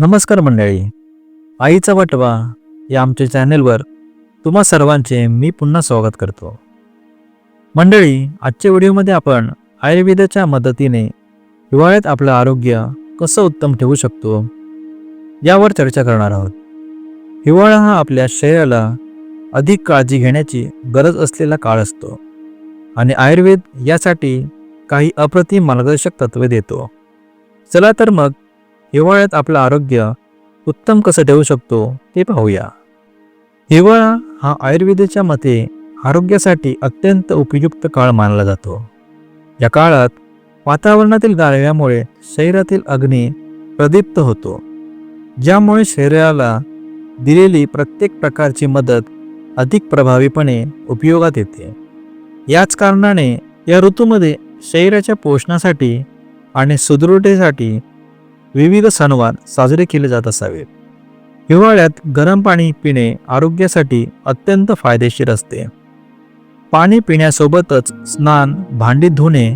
नमस्कार मंडळी. आईचा वटवा या आमच्या चॅनेलवर तुम्हा सर्वांचे मी पुन्हा स्वागत करतो. मंडळी आजच्या व्हिडिओमध्ये आपण आयुर्वेदाच्या मदतीने हिवाळ्यात आपलं आरोग्य कसं उत्तम ठेवू शकतो यावर चर्चा करणार आहोत. हिवाळा हा आपल्या शरीराला अधिक काळजी घेण्याची गरज असलेला काळ असतो आणि आयुर्वेद यासाठी काही अप्रतिम मार्गदर्शक तत्वे देतो. चला तर मग हिवाळ्यात आपलं आरोग्य उत्तम कसं ठेवू शकतो ते पाहूया. हिवाळा हा आयुर्वेदाच्या मते आरोग्यासाठी अत्यंत उपयुक्त काळ मानला जातो. या काळात वातावरणातील गारव्यामुळे शरीरातील अग्नी प्रदीप्त होतो ज्यामुळे शरीराला दिलेली प्रत्येक प्रकारची मदत अधिक प्रभावीपणे उपयोगात येते. याच कारणाने या ऋतूमध्ये शरीराच्या पोषणासाठी आणि सुदृढतेसाठी विविध सणवार साजरे केले जात असावेत हिवाळ्यात गरम पाणी पिणे आरोग्यासाठी अत्यंत फायदेशीर असते. पाणी पिण्यासोबतच स्नान भांडी धुणे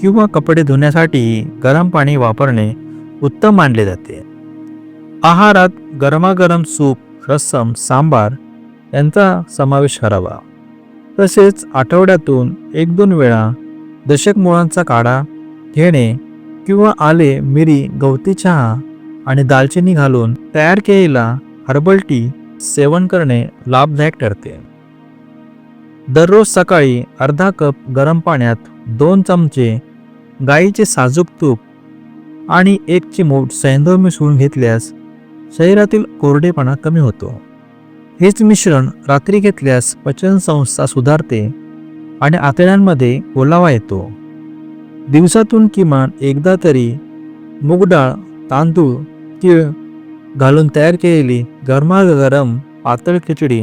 किंवा कपडे धुण्यासाठी गरम पाणी वापरणे उत्तम मानले जाते. आहारात गरमागरम सूप रस्सम सांबार यांचा समावेश करावा. तसेच आठवड्यातून एक दोन वेळा दशक मुळांचा काढा घेणे किंवा आले मिरी गवती चहा आणि दालचिनी घालून तयार केलेला हर्बल टी सेवन करणे लाभदायक ठरते. दररोज सकाळी अर्धा कप गरम पाण्यात दोन चमचे गाईचे साजूक तूप आणि एक चिमूट सैंधव मिसळून घेतल्यास शरीरातील कोरडेपणा कमी होतो. हेच मिश्रण रात्री घेतल्यास पचनसंस्था सुधारते आणि आतड्यांमध्ये ओलावा येतो. दिवसातून किमान एकदा तरी मूगडाळ तांदूळ तीळ घालून तयार केलेली गरमागरम पातळ खिचडी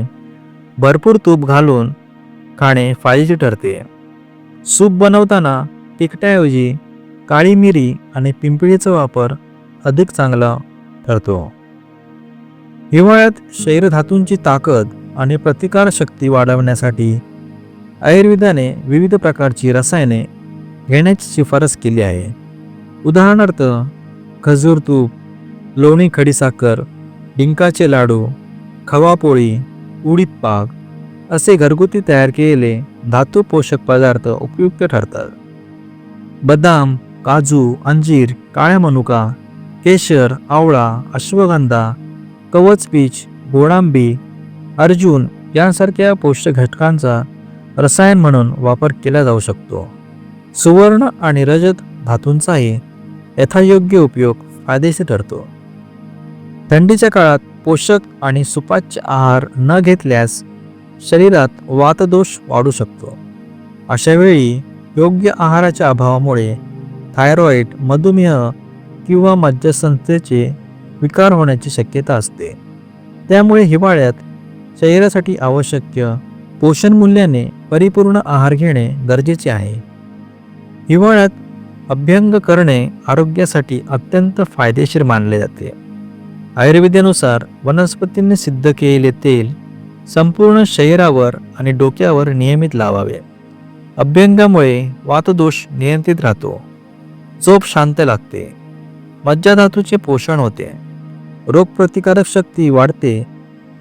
भरपूर तूप घालून खाणे फायदेचे ठरते. सूप बनवताना तिखटाऐवजी काळी मिरी आणि पिंपळीचा वापर अधिक चांगला ठरतो. हिवाळ्यात शरीरधातूंची ताकद आणि प्रतिकारशक्ती वाढवण्यासाठी आयुर्वेदाने विविध प्रकारची रसायने घेण्याची शिफारस केली आहे. उदाहरणार्थ खजूर तूप लोणी खडीसाखर डिंकाचे लाडू खवापोळी उडीद पाक असे घरगुती तयार केलेले धातू पोषक पदार्थ उपयुक्त ठरतात. बदाम काजू अंजीर काळ्या मनुका केशर आवळा अश्वगंधा कवचपीच गोडांबी अर्जुन यांसारख्या पोषक घटकांचा रसायन म्हणून वापर केला जाऊ शकतो. सुवर्ण आणि रजत धातूंचाही यथायोग्य उपयोग फायदेशीर ठरतो. थंडीच्या काळात पोषक आणि सुपाच्य आहार न घेतल्यास शरीरात वातदोष वाढू शकतो. अशावेळी योग्य आहाराच्या अभावामुळे थायरॉईड मधुमेह किंवा मज्जसंस्थेचे विकार होण्याची शक्यता असते. त्यामुळे हिवाळ्यात शरीरासाठी आवश्यक पोषण मूल्याने परिपूर्ण आहार घेणे गरजेचे आहे. हिवाळ्यात अभ्यंग करणे आरोग्यासाठी अत्यंत फायदेशीर मानले जाते. आयुर्वेदानुसार वनस्पतींनी सिद्ध केलेले तेल संपूर्ण शरीरावर आणि डोक्यावर नियमित लावावे. अभ्यंगामुळे वातदोष नियंत्रित राहतो. झोप शांत लागते. मज्जाधातूचे पोषण होते. रोगप्रतिकारक शक्ती वाढते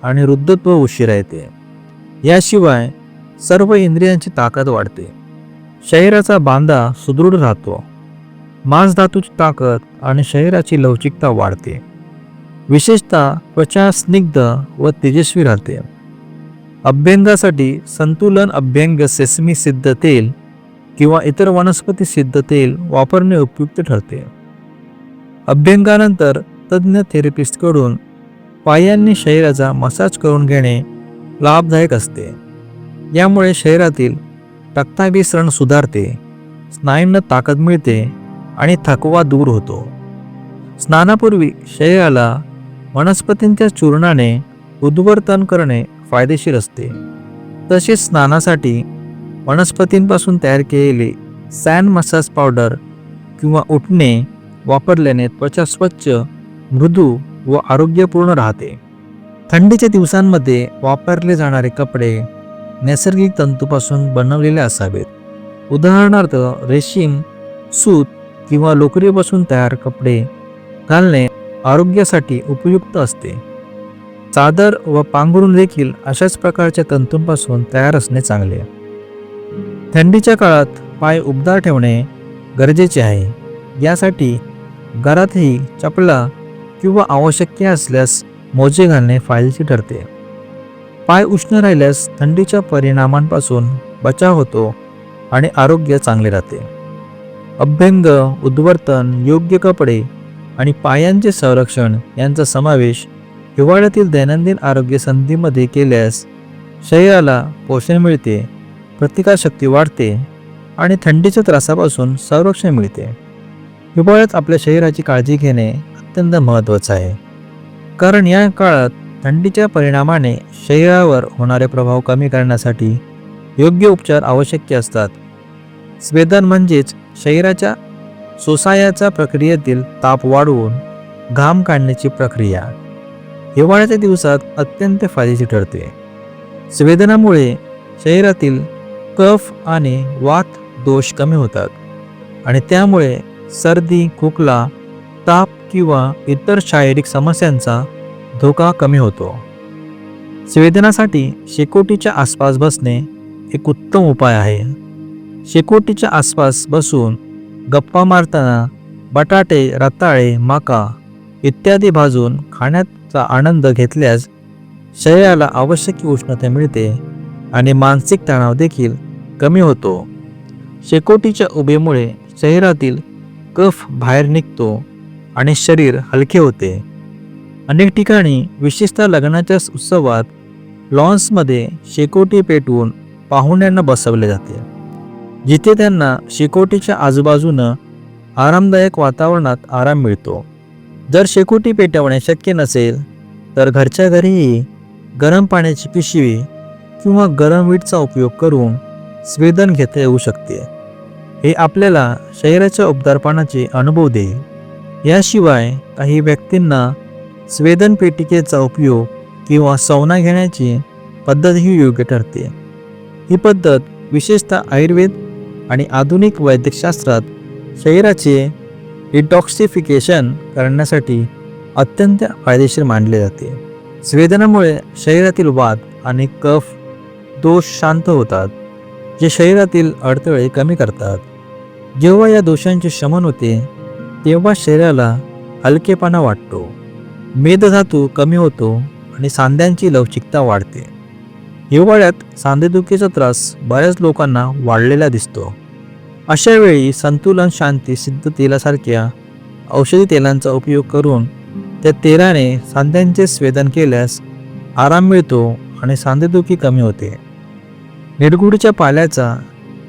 आणि वृद्धत्व उशिरा येते. याशिवाय सर्व इंद्रियांची ताकद वाढते. शरीराचा बांधा सुदृढ राहतो. मांसधातूची ताकद आणि शरीराची लवचिकता वाढते. विशेषतः त्वचा स्निग्ध व तेजस्वी राहते. अभ्यंगासाठी संतुलन अभ्यंग सेसमी सिद्ध तेल किंवा इतर वनस्पती सिद्ध तेल वापरणे उपयुक्त ठरते. अभ्यंगानंतर तज्ज्ञ थेरपिस्टकडून पायांनी शरीराचा मसाज करून घेणे लाभदायक असते. यामुळे शरीरातील रक्ताभिसरण सुधारते स्नायूंना ताकद मिळते आणि थकवा दूर होतो. स्नानापूर्वी शरीराला वनस्पतींच्या चूर्णाने उद्वर्तन करणे फायदेशीर असते. तसेच स्नानासाठी वनस्पतींपासून तयार केलेले सॅन मसाज पावडर किंवा उठणे वापरल्याने त्वचा स्वच्छ मृदू व आरोग्यपूर्ण राहते. थंडीच्या दिवसांमध्ये वापरले जाणारे कपडे नैसर्गिक तंतूपासून बनवलेले असावेत. उदाहरणार्थ रेशीम सूत किंवा लोकरीपासून तयार कपडे घालणे आरोग्यासाठी उपयुक्त असते. चादर व पांघरून देखील अशाच प्रकारच्या तंतूंपासून तयार असणे चांगले. थंडीच्या काळात पाय उबदार ठेवणे गरजेचे आहे. यासाठी घरातही चपला किंवा आवश्यक असल्यास मोजे घालणे फायदेशीर ठरते. पाय उष्ण राहिल्यास थंडीच्या परिणामांपासून बचाव होतो आणि आरोग्य चांगले राहते. अभ्यंग उद्वर्तन योग्य कपडे आणि पायांचे संरक्षण यांचा समावेश हिवाळ्यातील दैनंदिन आरोग्य संधीमध्ये केल्यास शरीराला पोषण मिळते प्रतिकारशक्ती वाढते आणि थंडीच्या त्रासापासून संरक्षण मिळते. हिवाळ्यात आपल्या शरीराची काळजी घेणे अत्यंत महत्त्वाचं आहे. कारण या काळात थंडीच्या परिणामाने शरीरावर होणारे प्रभाव कमी करण्यासाठी योग्य उपचार आवश्यक असतात. स्वेदन म्हणजेच शरीराच्या सोसायाच्या प्रक्रियेतील ताप वाढवून घाम काढण्याची प्रक्रिया हिवाळ्याच्या दिवसात अत्यंत फायदेशीर ठरते. स्वेदनामुळे शरीरातील कफ आणि वात दोष कमी होतात आणि त्यामुळे सर्दी खोकला ताप किंवा इतर शारीरिक समस्यांचा धोका कमी होतो. स्वेदनासाठी शेकोटीच्या आसपास बसणे एक उत्तम उपाय आहे. शेकोटीच्या आसपास बसून गप्पा मारताना बटाटे रताळे माका इत्यादी भाजून खाण्याचा आनंद घेतल्यास शरीराला आवश्यक उष्णता मिळते आणि मानसिक तणाव देखील कमी होतो. शेकोटीच्या उभेमुळे शरीरातील कफ बाहेर निघतो आणि शरीर हलके होते. अनेक ठिकाणी विशेषतः लग्नाच्या उत्सवात लॉन्समध्ये शेकोटी पेटवून पाहुण्यांना बसवले जाते. जिथे त्यांना शेकोटीच्या आजूबाजूनं आरामदायक वातावरणात आराम मिळतो. जर शेकोटी पेटवणे शक्य नसेल तर घरच्या घरीही गरम पाण्याची पिशवी किंवा गरम वीटचा उपयोग करून स्वेदन घेता येऊ शकते. हे आपल्याला शरीराच्या उबदारपणाचे अनुभव देईल. याशिवाय काही व्यक्तींना स्वेदन पेटिकेचा उपयोग किंवा सौना घेण्याची पद्धत ही योग्य ठरते. ही पद्धत विशेषतः आयुर्वेद आणि आधुनिक वैद्यकशास्त्रात शरीराचे डिटॉक्सिफिकेशन करण्यासाठी अत्यंत फायदेशीर मानले जाते. स्वेदनामुळे शरीरातील वाद आणि कफ दोष शांत होतात जे शरीरातील अडथळे कमी करतात. जेव्हा या दोषांचे शमन होते तेव्हा शरीराला हलकेपणा वाटतो. मेदधातू कमी होतो आणि सांध्यांची लवचिकता वाढते. हिवाळ्यात सांधेदुखीचा त्रास बऱ्याच लोकांना वाढलेला दिसतो. अशा वेळी संतुलन शांती सिद्ध तेलासारख्या औषधी तेलांचा उपयोग करून त्या तेलाने सांध्यांचे स्वेदन केल्यास आराम मिळतो आणि सांधेदुखी कमी होते. निरगुडीच्या पाल्याचा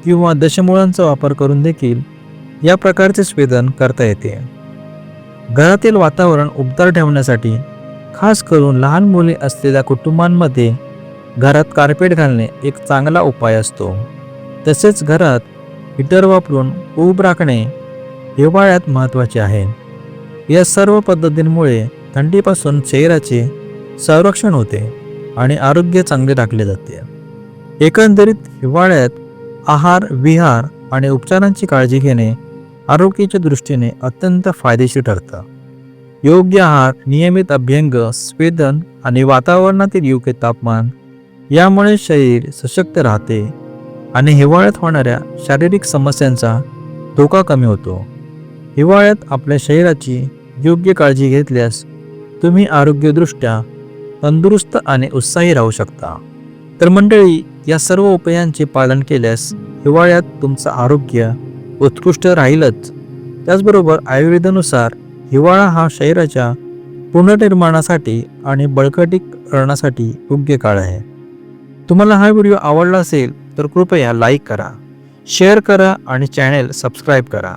किंवा दशमुळांचा वापर करून देखील या प्रकारचे स्वेदन करता येते. घरातील वातावरण उबदार ठेवण्यासाठी खास करून लहान मुले असलेल्या कुटुंबांमध्ये घरात कार्पेट घालणे एक चांगला उपाय असतो. तसेच घरात हिटर वापरून ऊब राखणे हिवाळ्यात महत्त्वाचे आहे. या सर्व पद्धतींमुळे थंडीपासून शरीराचे संरक्षण होते आणि आरोग्य चांगले राखले जाते. एकंदरीत हिवाळ्यात आहार विहार आणि उपचारांची काळजी घेणे आरोग्याच्या दृष्टीने अत्यंत फायदेशीर ठरतं. योग्य आहार नियमित अभ्यंग स्वेदन आणि वातावरणातील योग्य तापमान यामुळे शरीर सशक्त राहते आणि हिवाळ्यात होणाऱ्या शारीरिक समस्यांचा धोका कमी होतो. हिवाळ्यात आपल्या शरीराची योग्य काळजी घेतल्यास तुम्ही आरोग्यदृष्ट्या तंदुरुस्त आणि उत्साही राहू शकता. तर मंडळी या सर्व उपायांचे पालन केल्यास हिवाळ्यात तुमचं आरोग्य उत्कृष्ट राहीलच. त्याचबरोबर आयुर्वेदानुसार हिवाळा हा शरीराच्या पुनर्निर्माणासाठी आणि बळकटीकरणासाठी योग्य काळ आहे. तुम्हाला हा व्हिडिओ आवडला असेल तर कृपया लाईक करा शेअर करा आणि चॅनेल सबस्क्राईब करा.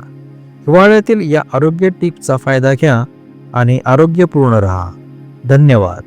हिवाळ्यातील या आरोग्य टिपचा फायदा घ्या आणि आरोग्यपूर्ण राहा. धन्यवाद.